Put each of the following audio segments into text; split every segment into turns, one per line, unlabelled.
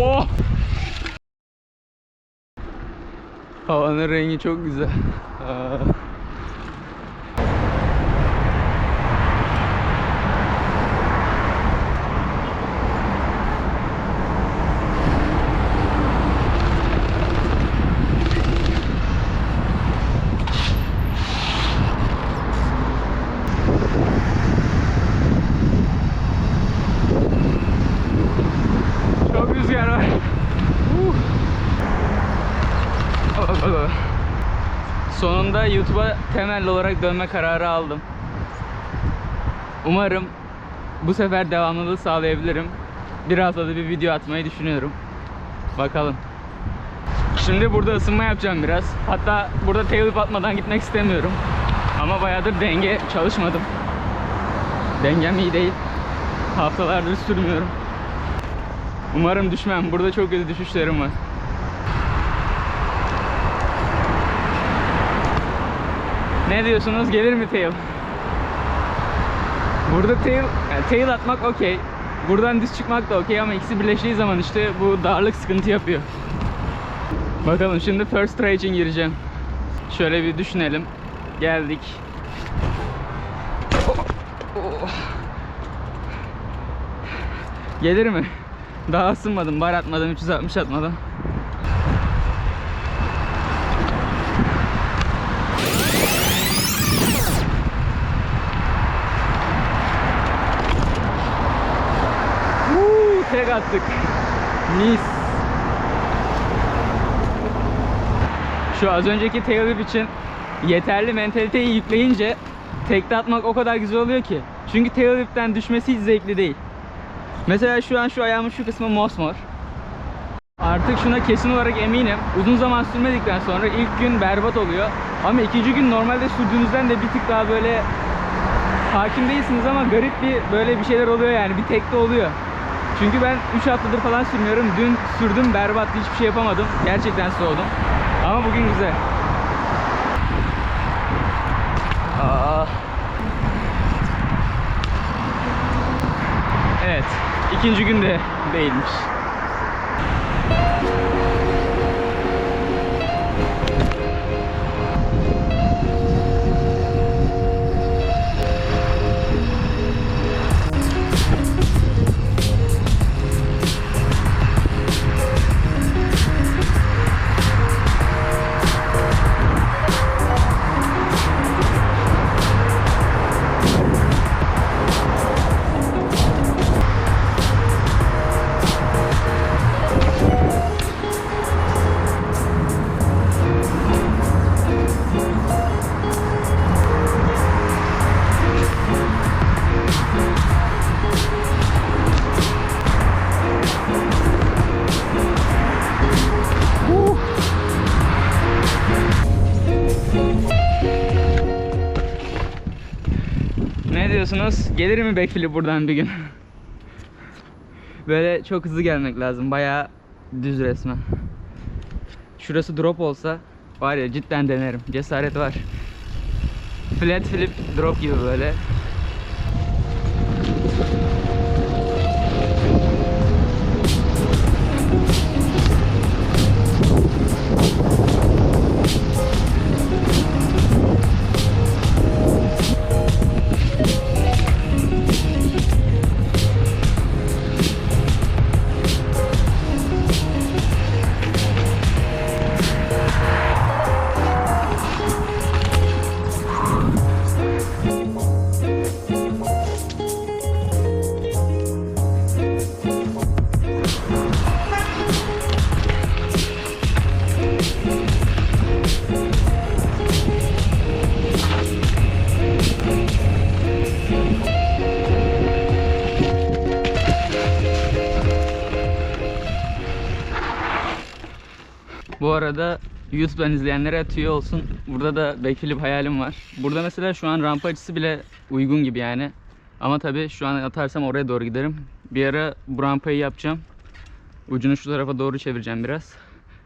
Oh! Havanın rengi çok güzel. Aa. Çok rüzgar var. Uh. Bak, bak, bak. Sonunda YouTube'a temelli olarak dönme kararı aldım. Umarım bu sefer devamlılığı sağlayabilirim. Biraz da bir video atmayı düşünüyorum. Bakalım. Şimdi burada ısınma yapacağım biraz. Hatta burada tail whip atmadan gitmek istemiyorum. Ama bayağıdır denge çalışmadım. Dengem iyi değil. Haftalardır sürmüyorum. Umarım düşmem. Burada çok kötü düşüşlerim var. Ne diyorsunuz? Gelir mi tail? Burada tail, yani tail atmak okey. Buradan düz çıkmak da okey ama ikisi birleştiği zaman işte bu darlık sıkıntı yapıyor. Bakalım şimdi first try için gireceğim. Şöyle bir düşünelim. Geldik. Gelir mi? Daha ısınmadım. Bar atmadım. 360 atmadım. Tek attık. Mis. Şu az önceki tail whip için yeterli mentaliteyi yükleyince tekte atmak o kadar güzel oluyor ki. Çünkü tail whip'ten düşmesi hiç zevkli değil. Mesela şu an şu ayağımın şu kısmı mosmor. Artık şuna kesin olarak eminim. Uzun zaman sürmedikten sonra ilk gün berbat oluyor. Ama ikinci gün normalde sürdüğünüzden de bir tık daha böyle hakim değilsiniz ama garip bir böyle bir şeyler oluyor yani. Bir tekte oluyor. Çünkü ben 3 haftadır falan sürmüyorum. Dün sürdüm berbat hiçbir şey yapamadım. Gerçekten soğudum. Ama bugün güzel. Aa. Evet. ikinci gün de değilmiş. Ne diyorsunuz? Gelir mi backflip buradan bir gün? Böyle çok hızlı gelmek lazım. Bayağı düz resmen. Şurası drop olsa var ya cidden denerim. Cesaret var. Flat flip drop gibi böyle. Bu arada YouTube'dan izleyenlere tüyo olsun. Burada da backflip hayalim var. Burada mesela şu an rampa açısı bile uygun gibi yani. Ama tabii şu an atarsam oraya doğru giderim. Bir ara bu rampayı yapacağım. Ucunu şu tarafa doğru çevireceğim biraz.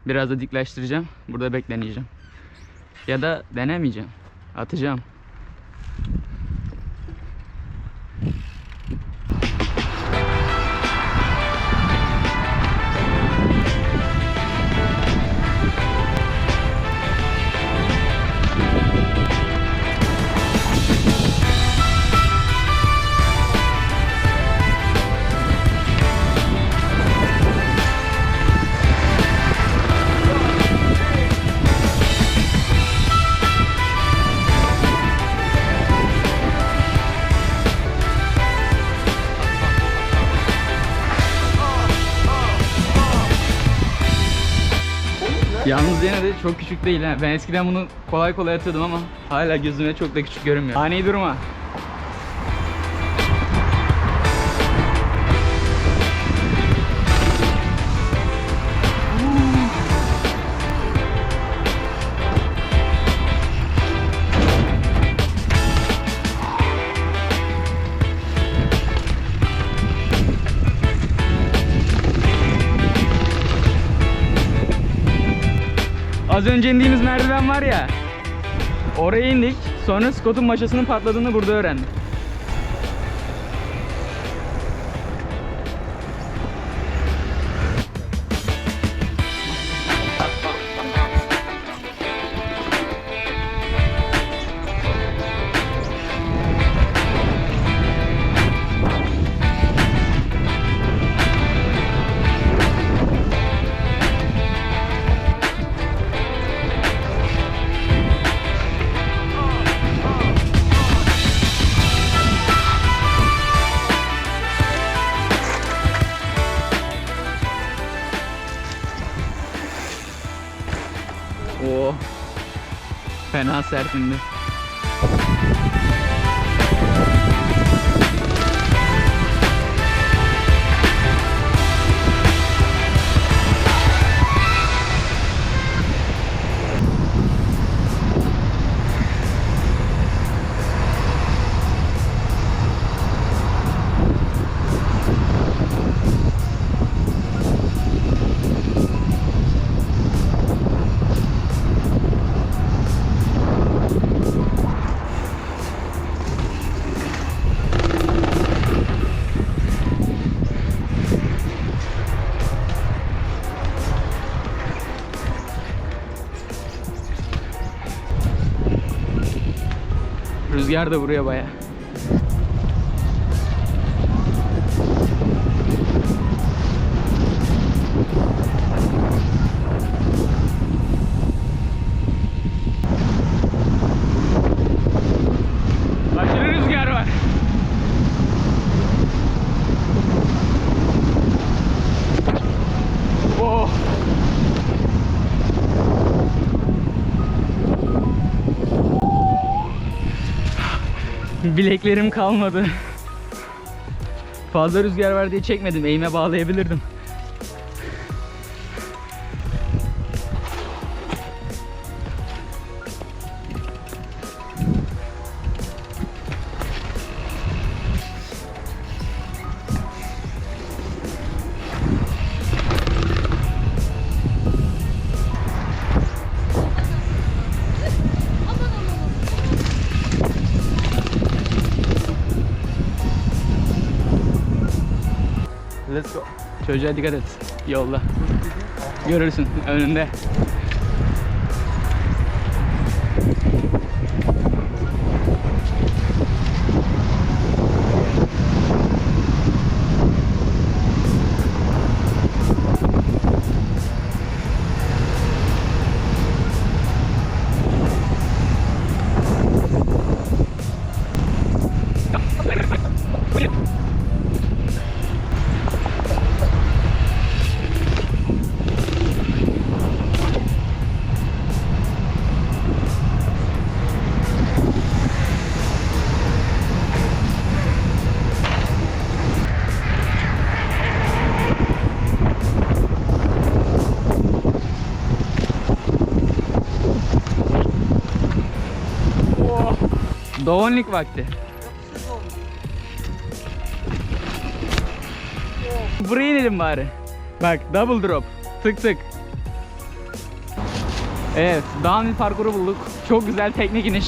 Biraz da dikleştireceğim. Burada bekleneceğim. Ya da denemeyeceğim. Atacağım. Yalnız yine de çok küçük değil ha. Ben eskiden bunu kolay kolay atıyordum ama hala gözüme çok da küçük görünmüyor. Ani durma. Az önce indiğimiz merdiven var ya. Oraya indik. Sonra Scott'un maşasının patladığını burada öğrendik. Fena serpindi. Rüzgar da buraya baya. Bileklerim kalmadı. Fazla rüzgar var çekmedim. Eğime bağlayabilirdim. Çocuğa dikkat et. Yolda. Görürsün önünde. Doğanlık vakti. Buraya inelim bari. Bak double drop. Tık tık. Evet, downhill parkuru bulduk. Çok güzel teknik iniş.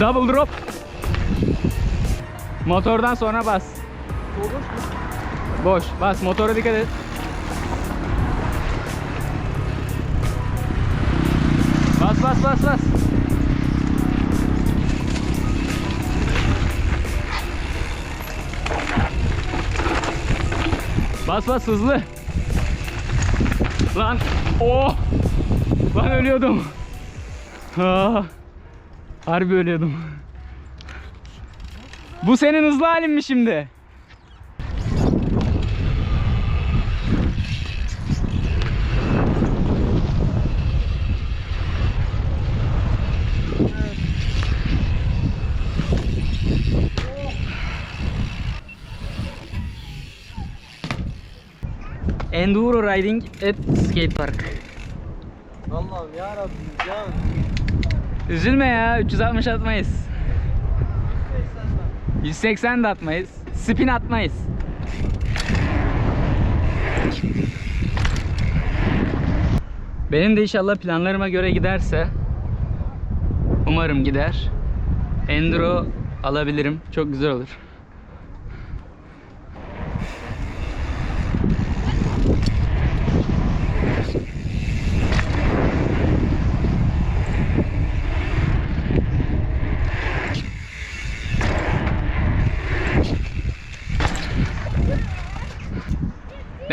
Double drop. Motordan sonra bas. Boş. Bas motora dikkat et. Bas bas bas bas. Bas bas hızlı. Lan. Oh. Lan ölüyordum. Ah. Harbi ölüyordum. Bu senin hızlı halin mi şimdi? Enduro riding at skate park.
Allah'ım ya Rabbim ya.
Üzülme ya 360 atmayız. 180 de atmayız. Spin atmayız. Benim de inşallah planlarıma göre giderse umarım gider. Enduro alabilirim. Çok güzel olur.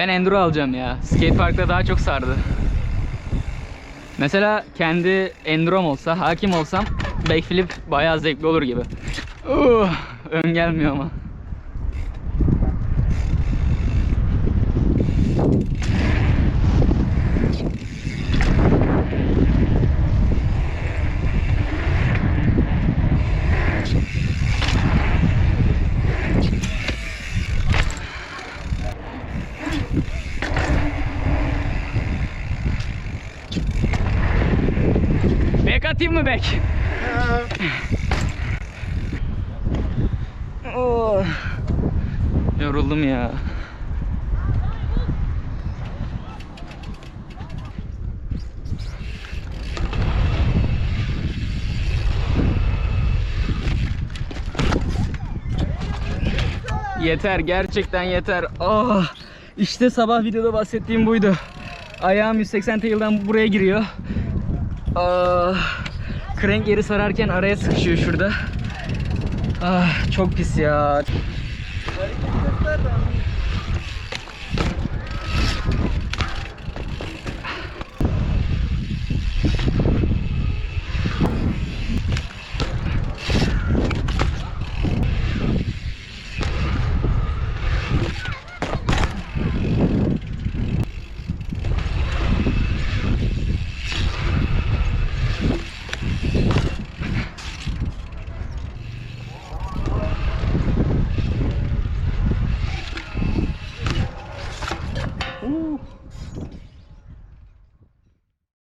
Ben enduro alacağım ya. Skate parkta daha çok sardı. Mesela kendi endurom olsa, hakim olsam backflip bayağı zevkli olur gibi. Uh, ön gelmiyor ama. Atayım mı bek? Oh. Yoruldum ya. Yeter gerçekten yeter. Ah, işte sabah videoda bahsettiğim buydu. Ayağım 180 tail'dan buraya giriyor. Ah, crank yeri sararken araya sıkışıyor şurada. Ah, çok pis ya.
Hareket göster de